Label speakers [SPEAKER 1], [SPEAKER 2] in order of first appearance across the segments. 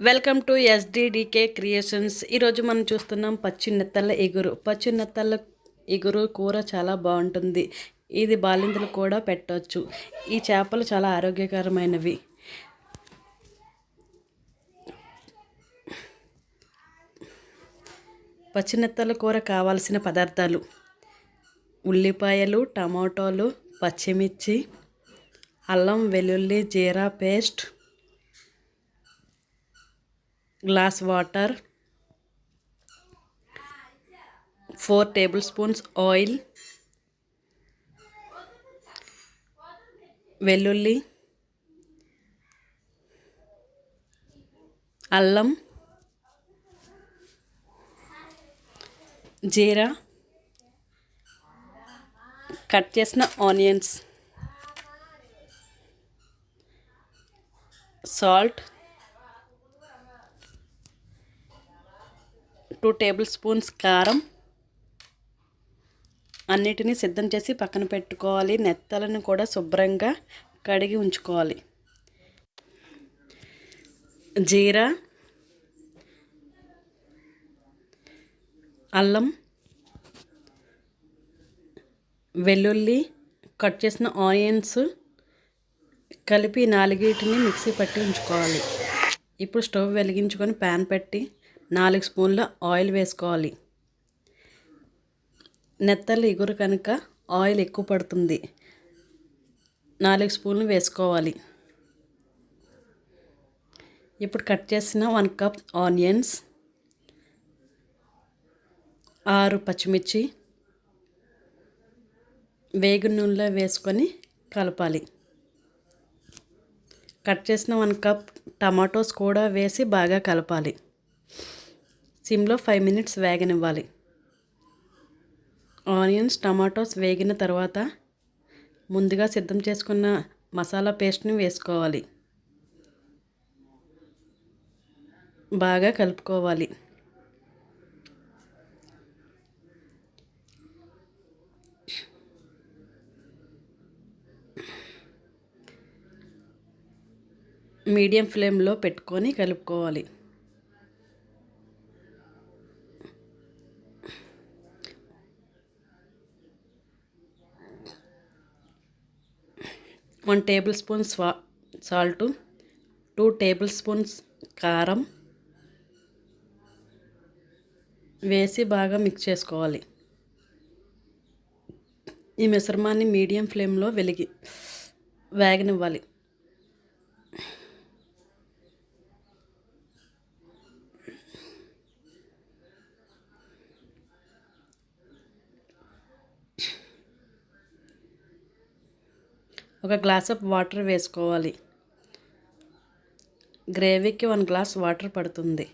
[SPEAKER 1] Welcome to ఎస్డిడికే creations ఈరోజు మనం చూస్తున్నాం పచ్చి నెత్తళ్ళ ఎగురు. పచ్చి నెత్తళ్ళ ఎగురు కూర చాలా బాగుంటుంది. ఇది బాలింతలు కూడా పెట్టవచ్చు ఈ చేపలు చాలా ఆరోగ్యకరమైనవి. పచ్చి నెత్తల కూర కావాల్సిన పదార్థాలు. ఉల్లిపాయలు టమాటోలు పచ్చిమిర్చి అల్లం వెల్లుల్లి జీరా paste glass water four tablespoons oil వెల్లుల్లి అల్లం జీరా కట్ చేసిన onions salt two tablespoons కారం. అన్నిటినీ సిద్ధం చేసి పక్కన పెట్టుకోవాలి. నెత్తలను కూడా శుభ్రంగా కడిగి ఉంచుకోవాలి. జీరా అల్లం వెల్లుల్లి కట్ చేసిన ఆనియన్స్ కలిపి నాలుగిటిని మిక్సీ పట్టి ఉంచుకోవాలి. ఇప్పుడు స్టవ్ వెలిగించుకొని ప్యాన్ పెట్టి నాలుగు స్పూన్ల ఆయిల్ వేసుకోవాలి. నెత్తలు ఎగురు కనుక ఆయిల్ ఎక్కువ పడుతుంది. నాలుగు స్పూన్లు వేసుకోవాలి. ఇప్పుడు కట్ చేసిన వన్ కప్ ఆనియన్స్ ఆరు పచ్చిమిర్చి వేగు నూనెలో వేసుకొని కలపాలి. కట్ చేసిన వన్ కప్ టమాటోస్ కూడా వేసి బాగా కలపాలి. సిమ్లో ఫైవ్ మినిట్స్ వేగనివ్వాలి. ఆనియన్స్ టమాటోస్ వేగిన తర్వాత ముందుగా సిద్ధం చేసుకున్న మసాలా పేస్ట్ని వేసుకోవాలి. బాగా కలుపుకోవాలి. మీడియం ఫ్లేమ్లో పెట్టుకొని కలుపుకోవాలి. వన్ టేబుల్ స్పూన్ స్వా సాల్ట్ టూ టేబుల్ స్పూన్స్ కారం వేసి బాగా మిక్స్ చేసుకోవాలి. ఈ మిశ్రమాన్ని మీడియం ఫ్లేమ్లో వెలిగి వేగనివ్వాలి. ఒక గ్లాస్ ఆఫ్ వాటర్ వేసుకోవాలి. గ్రేవీకి వన్ గ్లాస్ వాటర్ పడుతుంది.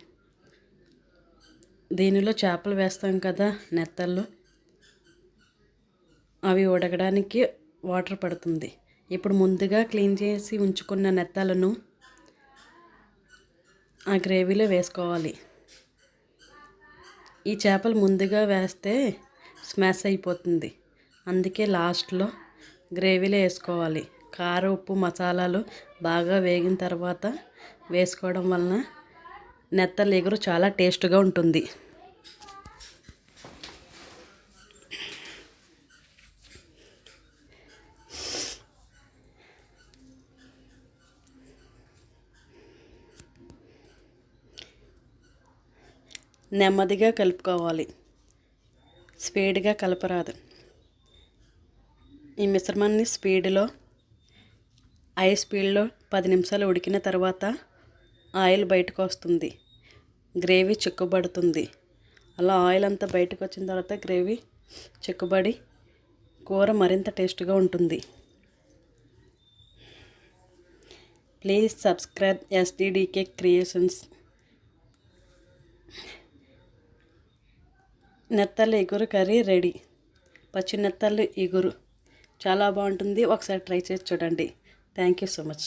[SPEAKER 1] దీనిలో చేపలు వేస్తాం కదా నెత్తళ్ళు. అవి ఉడకడానికి వాటర్ పడుతుంది. ఇప్పుడు ముందుగా క్లీన్ చేసి ఉంచుకున్న నెత్తలను ఆ గ్రేవీలో వేసుకోవాలి. ఈ చేపలు ముందుగా వేస్తే స్మాష్ అయిపోతుంది. అందుకే లాస్ట్లో గ్రేవీలో వేసుకోవాలి. కారం ఉప్పు మసాలాలు బాగా వేగిన తర్వాత వేసుకోవడం వలన నెత్తలు ఎగురు చాలా టేస్ట్గా ఉంటుంది. నెమ్మదిగా కలుపుకోవాలి. స్పీడ్గా కలపరాదు. ఈ మిశ్రమాన్ని స్పీడ్లో ఐ స్పీడ్లో పది నిమిషాలు ఉడికిన తర్వాత ఆయిల్ బయటకు వస్తుంది. గ్రేవీ చిక్కుబడుతుంది. అలా ఆయిల్ అంతా బయటకు వచ్చిన తర్వాత గ్రేవీ చిక్కుబడి కూర మరింత టేస్ట్గా ఉంటుంది. Please subscribe SDDK creations. నెత్తలు ఎగురు కర్రీ రెడీ. పచ్చి నెత్తలు ఇగురు. చాలా బాగుంటుంది. ఒకసారి ట్రై చేసి చూడండి. Thank you so much